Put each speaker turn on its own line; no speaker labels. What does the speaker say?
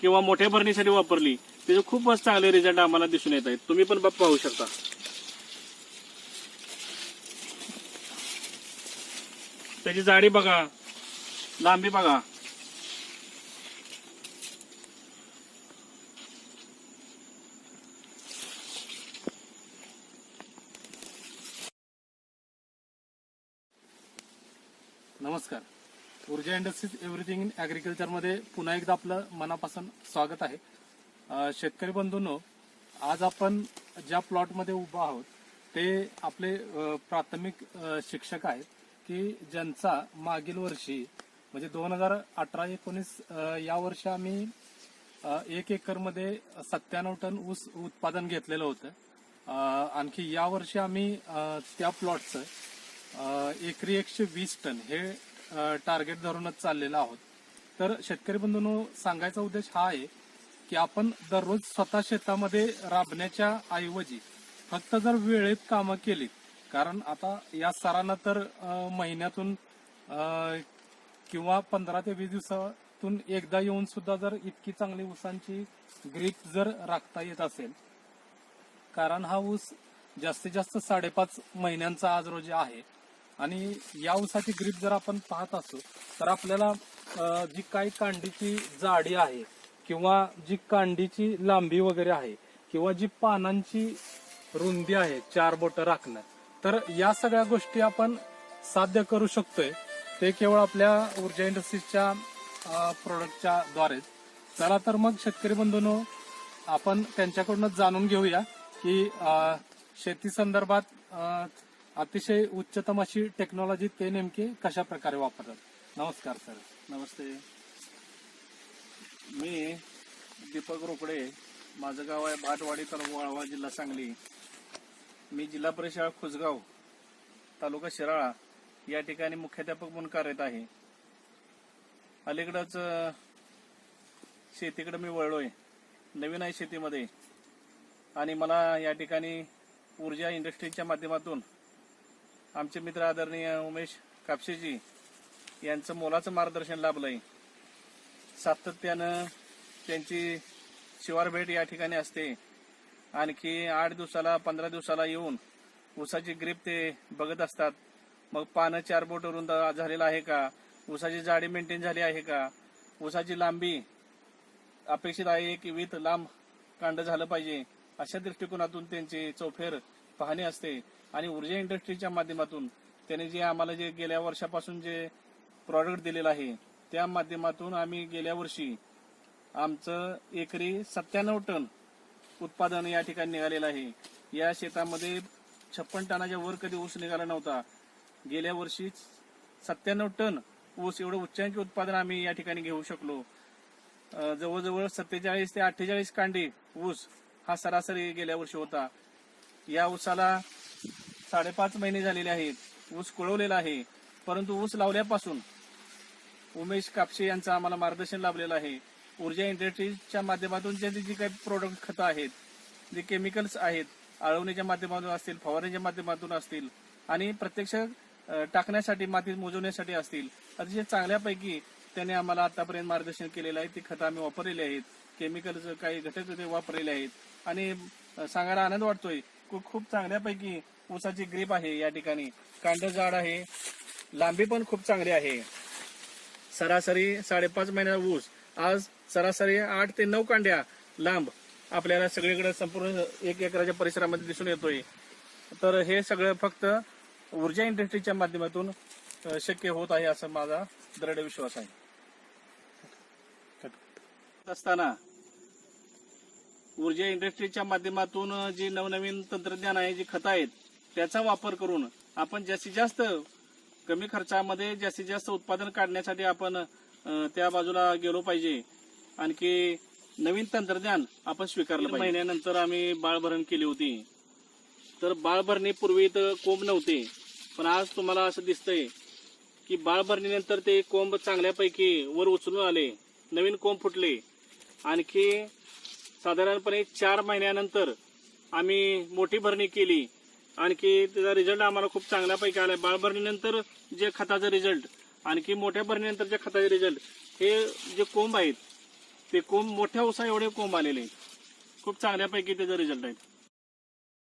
किंवा मोठ्या भरणीसाठी वापरली त्याचे खूपच चांगले रिझल्ट आम्हाला दिसून येत आहेत. तुम्ही पण पाहू शकता. त्याची जाडी बघा लांबी बघा.
नमस्कार. ऊर्जा इंडस्ट्रीज एव्हरीथिंग इन ॲग्रिकल्चरमध्ये पुन्हा एकदा आपलं मनापासून स्वागत आहे. अ, शेतकरी बंधूंनो आज आपण ज्या प्लॉटमध्ये उभा आहोत ते आपले अ, प्राथमिक अ, शिक्षक आहेत की ज्यांचा मागील वर्षी म्हणजे दोन हजार अठरा एकोणीस या वर्षी आम्ही अ, एक एकरमध्ये सत्त्याण्णव टन ऊस उत्पादन घेतलेलं होतं. अ, आणखी या वर्षी आम्ही अ, त्या प्लॉटचं अ, एकरी एकशे वीस टन हे टार्गेट धरूनच चाललेलो आहोत. तर शेतकरी बंधूंनो सांगायचा उद्देश हा आहे की आपण दररोज स्वतः शेतामध्ये राबण्याच्या ऐवजी फक्त जर वेळेत कामं केलीत कारण आता या सरांना तर महिन्यातून किंवा पंधरा ते वीस दिवसातून एकदा येऊन सुद्धा जर इतकी चांगली ऊसांची ग्रीप जर राखता येत असेल कारण हा ऊस जास्तीत जास्त साडेपाच महिन्यांचा आज रोजी आहे. आणि या ऊसाची ग्रीप जर आपण पाहत असू तर आपल्याला जी काही कांडीची जाडी आहे किंवा जी कांडीची लांबी वगैरे आहे किंवा जी पानांची रुंदी आहे चार बोट राखणं तर या सगळ्या गोष्टी आपण साध्य करू शकतोय. ते केवळ आपल्या ऊर्जा इंडस्ट्रीजच्या प्रोडक्टच्या द्वारेच चला तर मग शेतकरी बंधूंनो आपण त्यांच्याकडूनच जाणून घेऊया की शेती संदर्भात अतिशय उच्चतम अशी टेक्नॉलॉजी ते नेमके कशा प्रकारे वापरतात. नमस्कार सर
नमस्ते. मी दीपक रोकडे. माझं गाव आहे भाटवाडी तालुका वाळवा जिल्हा सांगली. मी जिल्हा परिषद खुसगाव तालुका शिराळा या ठिकाणी मुख्याध्यापक म्हणून कार्यरत आहे. अलीकडंच शेतीकडे मी वळलोय. नवीन आहे शेतीमध्ये. आणि मला या ठिकाणी ऊर्जा इंडस्ट्रीजच्या माध्यमातून आमचे मित्र आदरणीय उमेश कापशेजी यांचं मोलाचं मार्गदर्शन लाभलंय. सातत्यानं त्यांची शिवार भेट या ठिकाणी असते. आणखी आठ दिवसाला पंधरा दिवसाला येऊन ऊसाची ग्रीप ते बघत असतात. मग पानं चार बोट रुंद झालेलं आहे का? ऊसाची जाडी मेंटेन झाली आहे का? ऊसाची लांबी अपेक्षित आहे की वीत लांब कांड झालं पाहिजे अशा दृष्टिकोनातून त्यांची चौफेर पाहणी असते. आणि ऊर्जा इंडस्ट्रीच्या माध्यमातून त्याने जे आम्हाला जे गेल्या वर्षापासून जे प्रॉडक्ट दिलेलं आहे त्या माध्यमातून आम्ही गेल्या वर्षी आमचं एकरी सत्त्याण्णव टन उत्पादन या ठिकाणी निघालेलं आहे. या शेतामध्ये छप्पन टनाच्या वर कधी ऊस निघाला नव्हता. गेल्या वर्षी सत्त्याण्णव टन ऊस एवढं उच्चांकी उत्पादन आम्ही या ठिकाणी घेऊ शकलो. जवळजवळ सत्तेचाळीस ते अठ्ठेचाळीस कांडी ऊस हा सरासरी गेल्या वर्षी होता. या ऊसाला साडेपाच महिने झालेले आहेत. ऊस कुळवलेला आहे. परंतु ऊस लावल्यापासून उमेश कापशे यांचं आम्हाला मार्गदर्शन लाभलेलं आहे. ऊर्जा इंडस्ट्रीजच्या माध्यमातून जे जी काही प्रोडक्ट खतं आहेत जे केमिकल्स आहेत आळवणीच्या माध्यमातून असतील फवारणीच्या माध्यमातून असतील आणि प्रत्यक्ष टाकण्यासाठी माती मोजवण्यासाठी असतील अतिशय चांगल्यापैकी त्यांनी आम्हाला आतापर्यंत मार्गदर्शन केलेलं आहे. ती खतं आम्ही वापरलेली आहेत. केमिकल्स काही घटक ते वापरलेले आहेत. आणि सांगायला आनंद वाटतोय खूप चांगल्यापैकी ऊसाची ग्रीप आहे या ठिकाणी. कांड जाड आहे. लांबी पण खूप चांगली आहे. सरासरी साडेपाच महिन्याचा ऊस आज सरासरी आठ ते नऊ कांड्या लांब आपल्याला सगळीकडे संपूर्ण एक एकराच्या परिसरामध्ये दिसून येतोय. तर हे सगळं फक्त ऊर्जा इंडस्ट्रीच्या माध्यमातून शक्य होत आहे असं माझा दृढ विश्वास आहे. असताना ऊर्जा इंडस्ट्रीच्या माध्यमातून जे नवनवीन तंत्रज्ञान आहे जे खतं आहेत त्याचा वापर करून आपण जास्तीत जास्त कमी खर्चामध्ये जास्तीत जास्त उत्पादन काढण्यासाठी आपण त्या बाजूला गेलो पाहिजे. आणखी नवीन तंत्रज्ञान आपण स्वीकारलं पाहिजे. महिन्यानंतर आम्ही बाळभरण केली होती. तर बाळभरणीपूर्वी तर कोंब नव्हते पण आज तुम्हाला असं दिसतंय की बाळभरणीनंतर ते कोंब चांगल्यापैकी वर उचलून आले नवीन कोंब फुटले. आणखी साधारणपणे चार महिन्यानंतर आम्ही मोठी भरणी केली. आणखी त्याचा रिझल्ट आम्हाला खूप चांगल्यापैकी आलाय बाळभरणीनंतर जे खताचा रिझल्ट आणखी मोठ्या भरणीनंतरच्या खताचे रिझल्ट हे जे कोंब आहेत ते कोंब मोठ्या उसा एवढे कोंब आलेले आहेत. खूप चांगल्यापैकी त्याचा रिझल्ट आहे